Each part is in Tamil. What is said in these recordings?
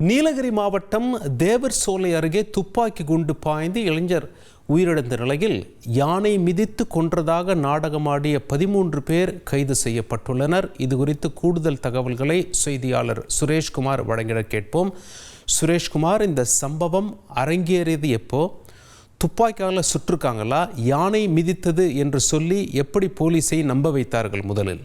நீலகிரி மாவட்டம் தேவர் சோலை அருகே துப்பாக்கி குண்டு பாய்ந்து இளைஞர் உயிரிழந்த நிலையில் யானை மிதித்து கொன்றதாக நாடகமாடிய பதிமூன்று பேர் கைது செய்யப்பட்டுள்ளனர். இது குறித்து கூடுதல் தகவல்களை செய்தியாளர் சுரேஷ்குமார் வழங்கிட கேட்போம். சுரேஷ்குமார் இந்த சம்பவம் அரங்கேறியது எப்போ? துப்பாக்கியால் சுற்றுக்காங்களா யானை மிதித்தது என்று சொல்லி எப்படி போலீஸை நம்ப வைத்தார்கள் முதலில்?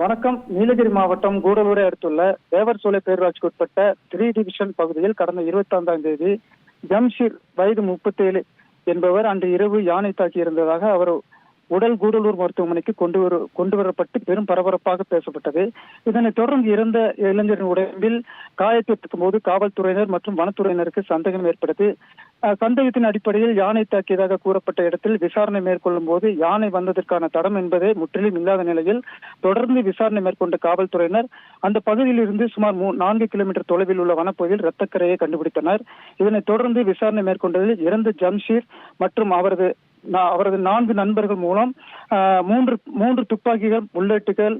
வணக்கம். நீலகிரி மாவட்டம் கூடலூரை அடுத்துள்ள தேவர்சோலை பேரூராட்சிக்கு உட்பட்ட த்ரீ டிவிஷன் பகுதியில் கடந்த இருபத்தி ஐந்தாம் தேதி ஜம்ஷீர் வயது முப்பத்தேழு என்பவர் அன்று இரவு யானை தாக்கி இருந்ததாக அவர் உடல் கூடலூர் மருத்துவமனைக்கு கொண்டு வர கொண்டு வரப்பட்டு பெரும் பரபரப்பாக பேசப்பட்டது. இதனைத் தொடர்ந்து இறந்த இளைஞரின் உடம்பில் காயத்திற்கும் போது காவல்துறையினர் மற்றும் வனத்துறையினருக்கு சந்தேகம் ஏற்பட்டது. சந்தேகத்தின் அடிப்படையில் யானை தாக்கியதாக கூறப்பட்ட இடத்தில் விசாரணை மேற்கொள்ளும் போது யானை வந்ததற்கான தடம் என்பதே முற்றிலும் இல்லாத நிலையில் தொடர்ந்து விசாரணை மேற்கொண்ட காவல்துறையினர் அந்த பகுதியில் இருந்து சுமார் மூ- நான்கு கிலோமீட்டர் தொலைவில் உள்ள வனப்பகுதியில் இரத்தக்கரையை கண்டுபிடித்தனர். இதனைத் தொடர்ந்து விசாரணை மேற்கொண்டதில் இறந்த ஜம்ஷீர் மற்றும் அவரது அவரது நான்கு நண்பர்கள் மூலம் மூன்று மூன்று துப்பாக்கிகள் புல்லட்டுகள்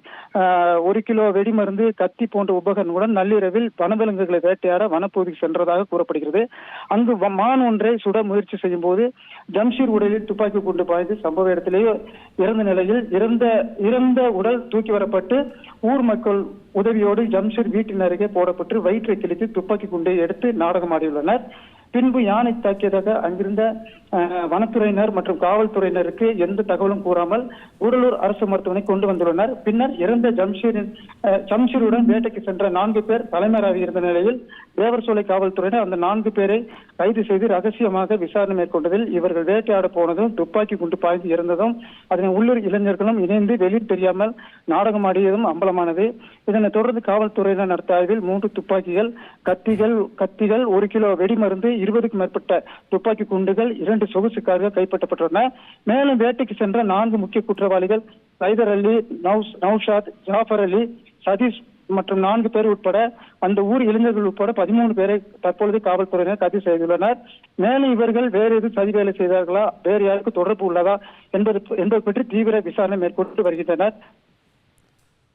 ஒரு கிலோ வெடிமருந்து கத்தி போன்ற உபகரணங்களுடன் நள்ளிரவில் வனவிலங்குகளை வேட்டையாட வனப்பகுதிக்கு சென்றதாக கூறப்படுகிறது. அங்கு வ- மான் ஒன்றை சுட முயற்சி செய்யும் போது ஜம்ஷீர் உடலில் துப்பாக்கி குண்டு பாய்ந்து சம்பவ இடத்திலேயே இறந்த நிலையில் இறந்த இறந்த உடல் தூக்கி வரப்பட்டு ஊர் மக்கள் உதவியோடு ஜம்ஷீர் வீட்டின் அருகே போடப்பட்டு வயிற்றை கிழித்து துப்பாக்கி குண்டை எடுத்து நாடகமாடியுள்ளனர் பின்பு யானை தாக்கியதாக அங்கிருந்த வனத்துறையினர் மற்றும் காவல்துறையினருக்கு எந்த தகவலும் கூறாமல் கூடலூர் அரசு மருத்துவமனை கொண்டு வந்துள்ளனர். பின்னர் இறந்த ஜம்ஷீரின் ஜம்ஷீருடன் வேட்டைக்கு சென்ற நான்கு பேர் தலைமையராக இருந்த நிலையில் தேவர்சோலை காவல்துறையினர் அந்த நான்கு பேரை கைது செய்து ரகசியமாக விசாரணை மேற்கொண்டதில் இவர்கள் வேட்டையாட போனதும் துப்பாக்கி குண்டு பாய்ந்து இறந்ததும் அதனை உள்ளூர் இளைஞர்களும் இணைந்து வெளியில் தெரியாமல் நாடகம் ஆடியதும் அம்பலமானது. இதனைத் தொடர்ந்து காவல்துறையினர் நடத்த ஆய்வில் மூன்று துப்பாக்கிகள் கத்திகள் கத்திகள் ஒரு கிலோ வெடிமருந்து இருபதுக்கும் மேற்பட்ட துப்பாக்கி குண்டுகள் இரண்டு சொகுசு கார்கள் கைப்பற்றப்பட்டுள்ளன. மேலும் வேட்டைக்கு சென்ற நான்கு முக்கிய குற்றவாளிகள் சைதர் அலி நௌஸ் நௌஷாத் ஜாஃபர் அலி சதீஷ் மற்றும் நான்கு பேர் உட்பட அந்த ஊர் இளைஞர்கள் உட்பட பதிமூணு பேரை தற்பொழுது காவல்துறையினர் கைது செய்துள்ளனர். மேலும் இவர்கள் வேறு எதுவும் சதி வேலை செய்தார்களா? வேறு யாருக்கு தொடர்பு உள்ளதா? என்பது என்பது பற்றி தீவிர விசாரணை மேற்கொண்டு வருகின்றனர்.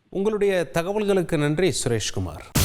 உங்களுடைய தகவல்களுக்கு நன்றி சுரேஷ்குமார்.